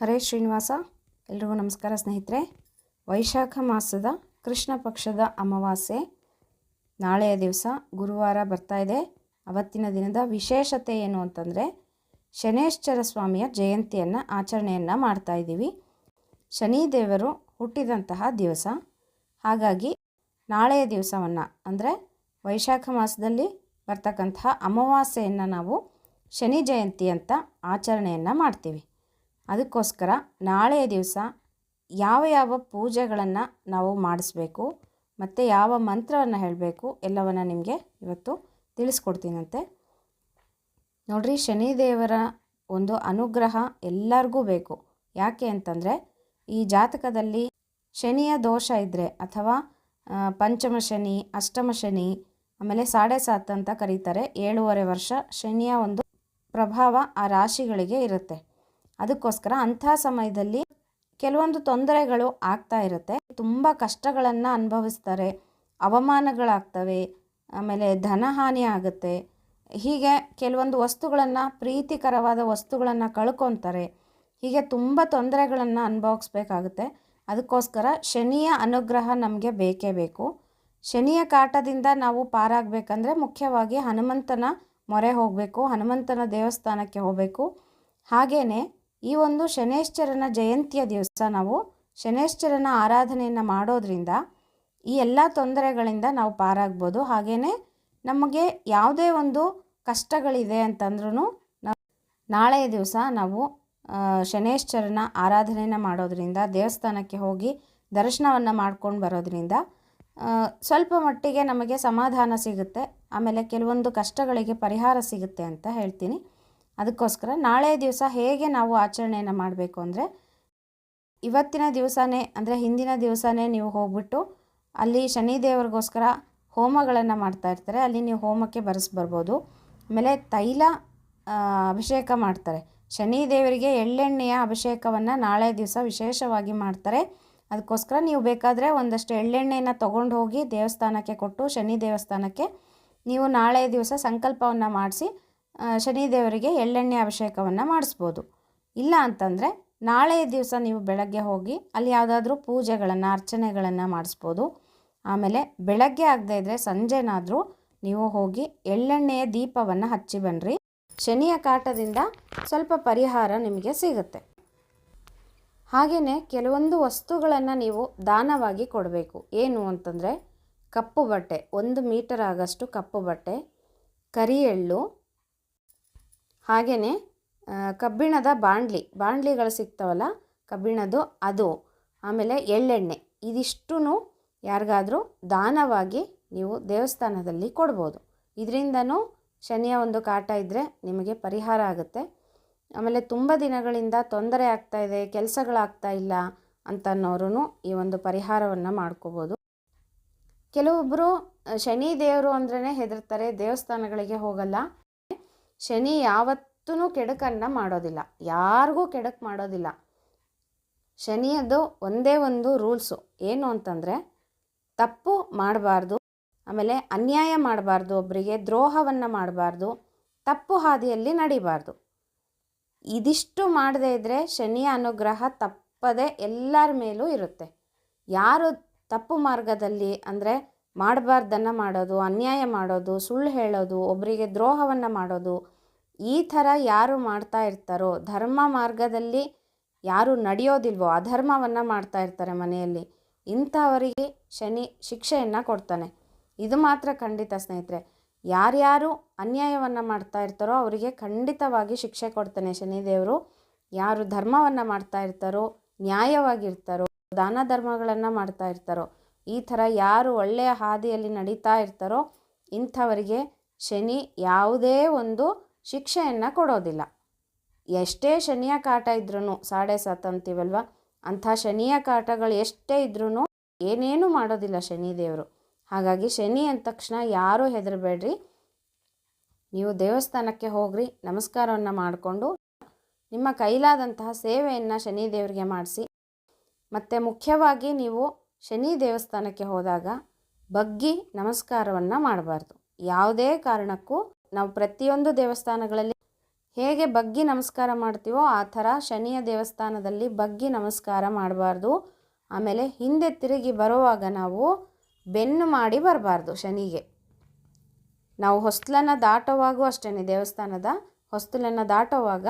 ಹರೇ ಶ್ರೀನಿವಾಸ, ಎಲ್ರಿಗೂ ನಮಸ್ಕಾರ ಸ್ನೇಹಿತರೆ. ವೈಶಾಖ ಮಾಸದ ಕೃಷ್ಣ ಪಕ್ಷದ ಅಮಾವಾಸ್ಯೆ ನಾಳೆಯ ದಿವಸ ಗುರುವಾರ ಬರ್ತಾ ಇದೆ. ಅವತ್ತಿನ ದಿನದ ವಿಶೇಷತೆ ಏನು ಅಂತಂದರೆ ಶನೇಶ್ವರ ಸ್ವಾಮಿಯ ಜಯಂತಿಯನ್ನು, ಆಚರಣೆಯನ್ನು ಮಾಡ್ತಾ ಇದ್ದೀವಿ. ಶನಿದೇವರು ಹುಟ್ಟಿದಂತಹ ದಿವಸ. ಹಾಗಾಗಿ ನಾಳೆಯ ದಿವಸವನ್ನು, ಅಂದರೆ ವೈಶಾಖ ಮಾಸದಲ್ಲಿ ಬರ್ತಕ್ಕಂತಹ ಅಮಾವಾಸ್ಯೆಯನ್ನು ನಾವು ಶನಿ ಜಯಂತಿ ಅಂತ ಆಚರಣೆಯನ್ನು ಮಾಡ್ತೀವಿ. ಅದಕ್ಕೋಸ್ಕರ ನಾಳೆಯ ದಿವಸ ಯಾವ ಯಾವ ಪೂಜೆಗಳನ್ನು ನಾವು ಮಾಡಿಸ್ಬೇಕು ಮತ್ತು ಯಾವ ಮಂತ್ರವನ್ನು ಹೇಳಬೇಕು ಎಲ್ಲವನ್ನು ನಿಮಗೆ ಇವತ್ತು ತಿಳಿಸ್ಕೊಡ್ತೀನಂತೆ. ನೋಡ್ರಿ, ಶನಿದೇವರ ಒಂದು ಅನುಗ್ರಹ ಎಲ್ಲರಿಗೂ ಬೇಕು. ಯಾಕೆ ಅಂತಂದರೆ, ಈ ಜಾತಕದಲ್ಲಿ ಶನಿಯ ದೋಷ ಇದ್ದರೆ ಅಥವಾ ಪಂಚಮ ಶನಿ, ಅಷ್ಟಮ ಶನಿ, ಆಮೇಲೆ ಸಾಡೆ ಸಾತ್ ಅಂತ ಕರೀತಾರೆ. ಏಳೂವರೆ ವರ್ಷ ಶನಿಯ ಒಂದು ಪ್ರಭಾವ ಆ ರಾಶಿಗಳಿಗೆ ಇರುತ್ತೆ. ಅದಕ್ಕೋಸ್ಕರ ಅಂಥ ಸಮಯದಲ್ಲಿ ಕೆಲವೊಂದು ತೊಂದರೆಗಳು ಆಗ್ತಾ ಇರುತ್ತೆ. ತುಂಬ ಕಷ್ಟಗಳನ್ನು ಅನುಭವಿಸ್ತಾರೆ. ಅವಮಾನಗಳಾಗ್ತವೆ. ಆಮೇಲೆ ಧನಹಾನಿ ಆಗುತ್ತೆ. ಹೀಗೆ ಕೆಲವೊಂದು ವಸ್ತುಗಳನ್ನು, ಪ್ರೀತಿಕರವಾದ ವಸ್ತುಗಳನ್ನು ಕಳ್ಕೊತಾರೆ. ಹೀಗೆ ತುಂಬ ತೊಂದರೆಗಳನ್ನು ಅನುಭವಿಸ್ಬೇಕಾಗುತ್ತೆ. ಅದಕ್ಕೋಸ್ಕರ ಶನಿಯ ಅನುಗ್ರಹ ನಮಗೆ ಬೇಕೇ ಬೇಕು. ಶನಿಯ ಕಾಟದಿಂದ ನಾವು ಪಾರಾಗಬೇಕಂದ್ರೆ ಮುಖ್ಯವಾಗಿ ಹನುಮಂತನ ಮೊರೆ ಹೋಗಬೇಕು, ಹನುಮಂತನ ದೇವಸ್ಥಾನಕ್ಕೆ ಹೋಗಬೇಕು. ಹಾಗೆಯೇ ಈ ಒಂದು ಶನೇಶ್ವರನ ಜಯಂತಿಯ ದಿವಸ ನಾವು ಶನೇಶ್ವರನ ಆರಾಧನೆಯನ್ನು ಮಾಡೋದ್ರಿಂದ ಈ ಎಲ್ಲ ತೊಂದರೆಗಳಿಂದ ನಾವು ಪಾರಾಗ್ಬೋದು. ಹಾಗೆಯೇ ನಮಗೆ ಯಾವುದೇ ಒಂದು ಕಷ್ಟಗಳಿದೆ ಅಂತಂದ್ರೂ ನಾಳೆಯ ದಿವಸ ನಾವು ಶನೇಶ್ಚರನ ಆರಾಧನೆಯನ್ನು ಮಾಡೋದ್ರಿಂದ, ದೇವಸ್ಥಾನಕ್ಕೆ ಹೋಗಿ ದರ್ಶನವನ್ನು ಮಾಡ್ಕೊಂಡು ಬರೋದ್ರಿಂದ ಸ್ವಲ್ಪ ಮಟ್ಟಿಗೆ ನಮಗೆ ಸಮಾಧಾನ ಸಿಗುತ್ತೆ. ಆಮೇಲೆ ಕೆಲವೊಂದು ಕಷ್ಟಗಳಿಗೆ ಪರಿಹಾರ ಸಿಗುತ್ತೆ ಅಂತ ಹೇಳ್ತೀನಿ. ಅದಕ್ಕೋಸ್ಕರ ನಾಳೆ ದಿವಸ ಹೇಗೆ ನಾವು ಆಚರಣೆಯನ್ನು ಮಾಡಬೇಕು ಅಂದರೆ, ಇವತ್ತಿನ ದಿವಸನೇ ಅಂದರೆ ಹಿಂದಿನ ದಿವಸನೇ ನೀವು ಹೋಗ್ಬಿಟ್ಟು ಅಲ್ಲಿ ಶನಿದೇವರಿಗೋಸ್ಕರ ಹೋಮಗಳನ್ನು ಮಾಡ್ತಾ ಇರ್ತಾರೆ. ಅಲ್ಲಿ ನೀವು ಹೋಮಕ್ಕೆ ಬರೆಸಿ, ಬರ್ಬೋದು. ಆಮೇಲೆ ತೈಲ ಅಭಿಷೇಕ ಮಾಡ್ತಾರೆ. ಶನಿದೇವರಿಗೆ ಎಳ್ಳೆಣ್ಣೆಯ ಅಭಿಷೇಕವನ್ನು ನಾಳೆ ದಿವಸ ವಿಶೇಷವಾಗಿ ಮಾಡ್ತಾರೆ. ಅದಕ್ಕೋಸ್ಕರ ನೀವು ಬೇಕಾದರೆ ಒಂದಷ್ಟು ಎಳ್ಳೆಣ್ಣೆಯನ್ನು ತೊಗೊಂಡು ಹೋಗಿ ದೇವಸ್ಥಾನಕ್ಕೆ ಕೊಟ್ಟು, ಶನಿ ದೇವಸ್ಥಾನಕ್ಕೆ ನೀವು ನಾಳೆ ದಿವಸ ಸಂಕಲ್ಪವನ್ನು ಮಾಡಿಸಿ ಶನಿದೇವರಿಗೆ ಎಳ್ಳೆಣ್ಣೆ ಅಭಿಷೇಕವನ್ನು ಮಾಡಿಸ್ಬೋದು. ಇಲ್ಲ ಅಂತಂದರೆ ನಾಳೆಯ ದಿವಸ ನೀವು ಬೆಳಗ್ಗೆ ಹೋಗಿ ಅಲ್ಲಿ ಯಾವುದಾದ್ರೂ ಪೂಜೆಗಳನ್ನು, ಅರ್ಚನೆಗಳನ್ನು ಮಾಡಿಸ್ಬೋದು. ಆಮೇಲೆ ಬೆಳಗ್ಗೆ ಆಗದೇ ಇದ್ದರೆ ಸಂಜೆನಾದರೂ ನೀವು ಹೋಗಿ ಎಳ್ಳೆಣ್ಣೆಯ ದೀಪವನ್ನು ಹಚ್ಚಿ ಬನ್ನಿರಿ ಶನಿಯ ಕಾಟದಿಂದ ಸ್ವಲ್ಪ ಪರಿಹಾರ ನಿಮಗೆ ಸಿಗುತ್ತೆ. ಹಾಗೆಯೇ ಕೆಲವೊಂದು ವಸ್ತುಗಳನ್ನು ನೀವು ದಾನವಾಗಿ ಕೊಡಬೇಕು. ಏನು ಅಂತಂದರೆ ಕಪ್ಪು ಬಟ್ಟೆ, ಒಂದು ಮೀಟರ್ ಆಗಷ್ಟು ಕಪ್ಪು ಬಟ್ಟೆ ಕರಿ ಎಳ್ಳು ಹಾಗೆಯೇ ಕಬ್ಬಿಣದ ಬಾಣಲಿ ಬಾಣಲಿಗಳು ಸಿಗ್ತಾವಲ್ಲ, ಕಬ್ಬಿಣದ್ದು ಅದು. ಆಮೇಲೆ ಎಳ್ಳೆಣ್ಣೆ ಇದಿಷ್ಟೂ ಯಾರಿಗಾದರೂ ದಾನವಾಗಿ ನೀವು ದೇವಸ್ಥಾನದಲ್ಲಿ ಕೊಡ್ಬೋದು. ಇದರಿಂದನೂ ಶನಿಯ ಒಂದು ಕಾಟ ಇದ್ದರೆ ನಿಮಗೆ ಪರಿಹಾರ ಆಗುತ್ತೆ. ಆಮೇಲೆ ತುಂಬ ದಿನಗಳಿಂದ ತೊಂದರೆ ಆಗ್ತಾ ಇದೆ, ಕೆಲಸಗಳಾಗ್ತಾ ಇಲ್ಲ ಅಂತ ಅನ್ನೋರು ಈ ಒಂದು ಪರಿಹಾರವನ್ನು ಮಾಡ್ಕೋಬೋದು. ಕೆಲವೊಬ್ಬರು ಶನಿ ದೇವರು ಅಂದ್ರೇ ಹೆದರ್ತಾರೆ, ದೇವಸ್ಥಾನಗಳಿಗೆ ಹೋಗಲ್ಲ. ಶನಿ ಯಾವತ್ತೂ ಕೆಡುಕನ್ನು ಮಾಡೋದಿಲ್ಲ. ಯಾರಿಗೂ ಕೆಡುಕು ಮಾಡೋದಿಲ್ಲ. ಶನಿಯದು ಒಂದೇ ಒಂದು ರೂಲ್ಸು. ಏನು ಅಂತಂದರೆ, ತಪ್ಪು ಮಾಡಬಾರ್ದು, ಆಮೇಲೆ ಅನ್ಯಾಯ ಮಾಡಬಾರ್ದು ಒಬ್ಬರಿಗೆ ದ್ರೋಹವನ್ನು ಮಾಡಬಾರ್ದು, ತಪ್ಪು ಹಾದಿಯಲ್ಲಿ ನಡಿಬಾರ್ದು. ಇದಿಷ್ಟು ಮಾಡದೇ ಇದ್ದರೆ ಶನಿಯ ಅನುಗ್ರಹ ತಪ್ಪದೆ ಎಲ್ಲರ ಮೇಲೂ ಇರುತ್ತೆ. ಯಾರು ತಪ್ಪು ಮಾರ್ಗದಲ್ಲಿ ಅಂದರೆ ಮಾಡಬಾರ್ದನ್ನು ಮಾಡೋದು, ಅನ್ಯಾಯ ಮಾಡೋದು, ಸುಳ್ಳು ಹೇಳೋದು ಒಬ್ಬರಿಗೆ ದ್ರೋಹವನ್ನು ಮಾಡೋದು ಈ ಥರ ಯಾರು ಮಾಡ್ತಾ ಇರ್ತಾರೋ, ಧರ್ಮ ಮಾರ್ಗದಲ್ಲಿ ಯಾರು ನಡೆಯೋದಿಲ್ವೋ ಅಧರ್ಮವನ್ನು ಮಾಡ್ತಾ ಇರ್ತಾರೆ ಮನೆಯಲ್ಲಿ. ಇಂಥವರಿಗೆ ಶನಿ, ಶಿಕ್ಷೆಯನ್ನು ಕೊಡ್ತಾನೆ. ಇದು ಮಾತ್ರ ಖಂಡಿತ ಸ್ನೇಹಿತರೆ. ಯಾರ್ಯಾರು ಅನ್ಯಾಯವನ್ನು ಮಾಡ್ತಾ ಇರ್ತಾರೋ, ಅವರಿಗೆ ಖಂಡಿತವಾಗಿ ಶಿಕ್ಷೆ ಕೊಡ್ತಾನೆ ಶನಿದೇವರು. ಯಾರು ಧರ್ಮವನ್ನು ಮಾಡ್ತಾ ಇರ್ತಾರೋ, ನ್ಯಾಯವಾಗಿರ್ತಾರೋ, ದಾನ ಧರ್ಮಗಳನ್ನು ಮಾಡ್ತಾ ಇರ್ತಾರೋ, ಈ ಥರ ಯಾರು ಒಳ್ಳೆಯ ಹಾದಿಯಲ್ಲಿ ನಡೀತಾ ಇರ್ತಾರೋ, ಇಂಥವರಿಗೆ ಶನಿ ಯಾವುದೇ ಒಂದು ಶಿಕ್ಷೆಯನ್ನು ಕೊಡೋದಿಲ್ಲ. ಎಷ್ಟೇ ಶನಿಯ ಕಾಟ ಇದ್ರೂ ಸಾಡೆ ಸಾತ್ ಅಂತೀವಲ್ವ? ಅಂಥ ಶನಿಯ ಕಾಟಗಳು ಎಷ್ಟೇ ಇದ್ರೂ ಏನೇನೂ ಮಾಡೋದಿಲ್ಲ ಶನಿದೇವರು ಹಾಗಾಗಿ ಶನಿ ಅಂದ ತಕ್ಷಣ ಯಾರೂ ಹೆದರಬೇಡ್ರಿ. ನೀವು ದೇವಸ್ಥಾನಕ್ಕೆ ಹೋಗ್ರಿ, ನಮಸ್ಕಾರವನ್ನು ಮಾಡಿಕೊಂಡು ನಿಮ್ಮ ಕೈಲಾದಂತಹ ಸೇವೆಯನ್ನು ಶನಿದೇವರಿಗೆ ಮಾಡಿಸಿ. ಮತ್ತು ಮುಖ್ಯವಾಗಿ ನೀವು ಶನಿ ದೇವಸ್ಥಾನಕ್ಕೆ ಹೋದಾಗ ಬಗ್ಗಿ ನಮಸ್ಕಾರವನ್ನು ಮಾಡಬಾರ್ದು. ಯಾವುದೇ ಕಾರಣಕ್ಕೂ ನಾವು ಪ್ರತಿಯೊಂದು ದೇವಸ್ಥಾನಗಳಲ್ಲಿ ಹೇಗೆ ಬಗ್ಗಿ ನಮಸ್ಕಾರ ಮಾಡ್ತೀವೋ ಆ ಥರ ಶನಿಯ ದೇವಸ್ಥಾನದಲ್ಲಿ ಬಗ್ಗಿ ನಮಸ್ಕಾರ ಮಾಡಬಾರ್ದು. ಆಮೇಲೆ ಹಿಂದೆ ತಿರುಗಿ ಬರುವಾಗ ನಾವು ಬೆನ್ನು ಮಾಡಿ ಬರಬಾರ್ದು ಶನಿಗೆ. ನಾವು ಹೊಸ್ಲನ್ನು ದಾಟೋವಾಗೂ ಅಷ್ಟೇ ದೇವಸ್ಥಾನದ ಹೊಸ್ತಲನ್ನು ದಾಟೋವಾಗ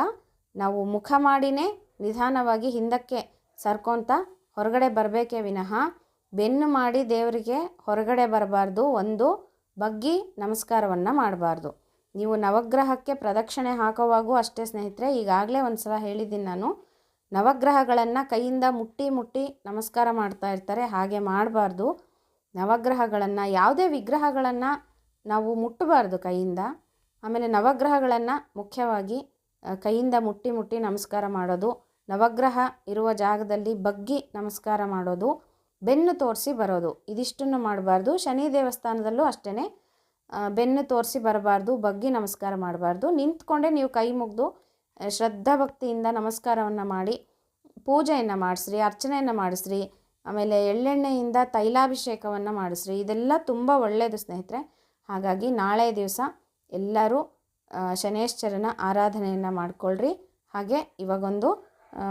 ನಾವು ಮುಖ ಮಾಡಿನೇ ನಿಧಾನವಾಗಿ ಹಿಂದಕ್ಕೆ ಸರ್ಕೊಂತ ಹೊರಗಡೆ ಬರಬೇಕೇ ವಿನಃ ಬೆನ್ನು ಮಾಡಿ ದೇವರಿಗೆ ಹೊರಗಡೆ ಬರಬಾರ್ದು. ಒಂದು, ಬಗ್ಗಿ ನಮಸ್ಕಾರವನ್ನು ಮಾಡಬಾರ್ದು. ನೀವು ನವಗ್ರಹಕ್ಕೆ ಪ್ರದಕ್ಷಿಣೆ ಹಾಕುವಾಗೂ ಅಷ್ಟೇ ಸ್ನೇಹಿತರೆ, ಈಗಾಗಲೇ ಒಂದು ಸಲ ಹೇಳಿದ್ದೀನಿ ನಾನು. ನವಗ್ರಹಗಳನ್ನು ಕೈಯಿಂದ ಮುಟ್ಟಿ ಮುಟ್ಟಿ ನಮಸ್ಕಾರ ಮಾಡ್ತಾ ಇರ್ತಾರೆ, ಹಾಗೆ ಮಾಡಬಾರ್ದು. ನವಗ್ರಹಗಳನ್ನು, ಯಾವುದೇ ವಿಗ್ರಹಗಳನ್ನು ನಾವು ಮುಟ್ಟಬಾರ್ದು ಕೈಯಿಂದ. ಆಮೇಲೆ ನವಗ್ರಹಗಳನ್ನು ಮುಖ್ಯವಾಗಿ ಕೈಯಿಂದ ಮುಟ್ಟಿ ಮುಟ್ಟಿ ನಮಸ್ಕಾರ ಮಾಡೋದು. ನವಗ್ರಹ ಇರುವ ಜಾಗದಲ್ಲಿ ಬಗ್ಗಿ ನಮಸ್ಕಾರ ಮಾಡೋದು. ಬೆನ್ನು ತೋರಿಸಿ ಬರೋದು. ಇದಿಷ್ಟನ್ನು ಮಾಡಬಾರ್ದು. ಶನಿ ದೇವಸ್ಥಾನದಲ್ಲೂ ಅಷ್ಟೇ ಬೆನ್ನು ತೋರಿಸಿ ಬರಬಾರ್ದು, ಬಗ್ಗಿ ನಮಸ್ಕಾರ ಮಾಡಬಾರ್ದು. ನಿಂತ್ಕೊಂಡೆ ನೀವು ಕೈ ಮುಗಿದು ಶ್ರದ್ಧಾ ಭಕ್ತಿಯಿಂದ ನಮಸ್ಕಾರವನ್ನು ಮಾಡಿ, ಪೂಜೆಯನ್ನು ಮಾಡಿಸ್ರಿ, ಅರ್ಚನೆಯನ್ನು ಮಾಡಿಸ್ರಿ, ಆಮೇಲೆ ಎಳ್ಳೆಣ್ಣೆಯಿಂದ ತೈಲಾಭಿಷೇಕವನ್ನು ಮಾಡಿಸ್ರಿ. ಇದೆಲ್ಲ ತುಂಬ ಒಳ್ಳೆಯದು ಸ್ನೇಹಿತರೆ. ಹಾಗಾಗಿ ನಾಳೆ ದಿವಸ ಎಲ್ಲರೂ ಶನೇಶ್ವರನ ಆರಾಧನೆಯನ್ನು ಮಾಡಿಕೊಳ್ಳ್ರಿ ಹಾಗೆ ಇವಾಗೊಂದು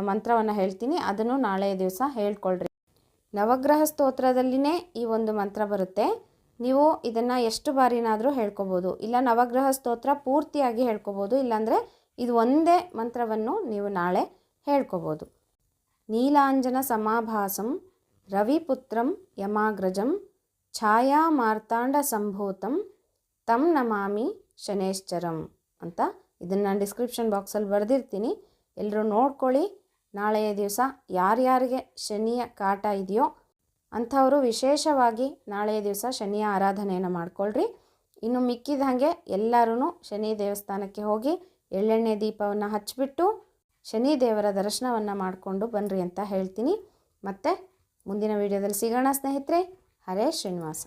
ಮಂತ್ರವನ್ನು ಹೇಳ್ತೀನಿ. ಅದನ್ನು ನಾಳೆ ದಿವಸ ಹೇಳ್ಕೊಳ್ರಿ. ನವಗ್ರಹ ಸ್ತೋತ್ರದಲ್ಲಿನೇ ಈ ಒಂದು ಮಂತ್ರ ಬರುತ್ತೆ. ನೀವು ಇದನ್ನು ಎಷ್ಟು ಬಾರಿನಾದರೂ ಹೇಳ್ಕೊಬೋದು. ಇಲ್ಲ ನವಗ್ರಹ ಸ್ತೋತ್ರ ಪೂರ್ತಿಯಾಗಿ ಹೇಳ್ಕೊಬೋದು. ಇಲ್ಲಾಂದರೆ ಇದು ಒಂದೇ ಮಂತ್ರವನ್ನು ನೀವು ನಾಳೆ ಹೇಳ್ಕೊಬೋದು. ನೀಲಾಂಜನ ಸಮಾಭಾಸಂ, ರವಿಪುತ್ರಂ ಯಮಾಗ್ರಜಂ ಛಾಯಾ ಮಾರ್ತಾಂಡ ಸಂಭೂತಂ, ತಂ ನಮಾಮಿ ಶನೇಶ್ಚರಂ ಅಂತ ಇದನ್ನು ನಾನು ಡಿಸ್ಕ್ರಿಪ್ಷನ್ ಬಾಕ್ಸಲ್ಲಿ ಬರೆದಿರ್ತೀನಿ. ಎಲ್ಲರೂ ನೋಡ್ಕೊಳ್ಳಿ. ನಾಳೆಯ ದಿವಸ ಯಾರ್ಯಾರಿಗೆ ಶನಿಯ ಕಾಟ ಇದೆಯೋ ಅಂಥವರು ವಿಶೇಷವಾಗಿ ನಾಳೆಯ ದಿವಸ ಶನಿಯ ಆರಾಧನೆಯನ್ನು ಮಾಡ್ಕೊಳ್ರಿ. ಇನ್ನು ಮಿಕ್ಕಿದ ಹಾಗೆ ಎಲ್ಲರೂ ಶನಿ ದೇವಸ್ಥಾನಕ್ಕೆ ಹೋಗಿ ಎಳ್ಳೆಣ್ಣೆ ದೀಪವನ್ನು ಹಚ್ಚಿಬಿಟ್ಟು ಶನಿ ದೇವರ ದರ್ಶನವನ್ನು ಮಾಡಿಕೊಂಡು ಬನ್ನಿರಿ ಅಂತ ಹೇಳ್ತೀನಿ. ಮತ್ತು ಮುಂದಿನ ವಿಡಿಯೋದಲ್ಲಿ ಸಿಗೋಣ ಸ್ನೇಹಿತರೆ. ಹರೇ ಶ್ರೀನಿವಾಸ.